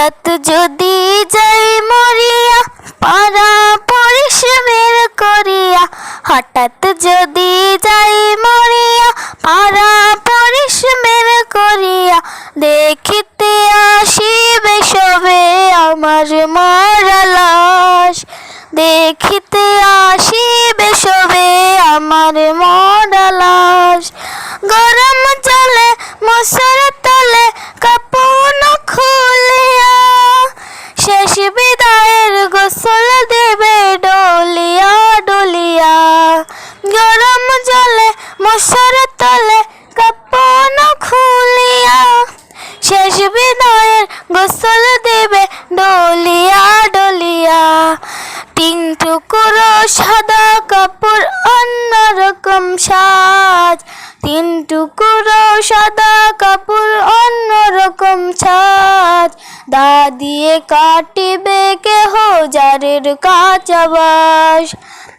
হঠাৎ যদি যাই মরিয়া পরিশ্রমের করিয়া। হঠাৎ যদি যাই মরিয়া পরিশ্রমের করিয়া। দেখিতে আসিবে সবে আমার মরা লাশ। দেখিতে আসিবে সবে আমার মরা লাশ। গরম জলে মশার গোসল দেবে ডলিয়া ডলিয়া। গরম জলে, মশার তলে কাপন খুলিয়া। শেষ বিদায়ের গোসল দেবে ডলিয়া ডলিয়া। তিন টুকরো, সাদা কাপড়, অন্যরকম সাজ। তিন টুকরো, সাদা কাপড়, অন্যরকম ছাজ দা দিয়ে কাটিবে যারের কাঁচা বাস।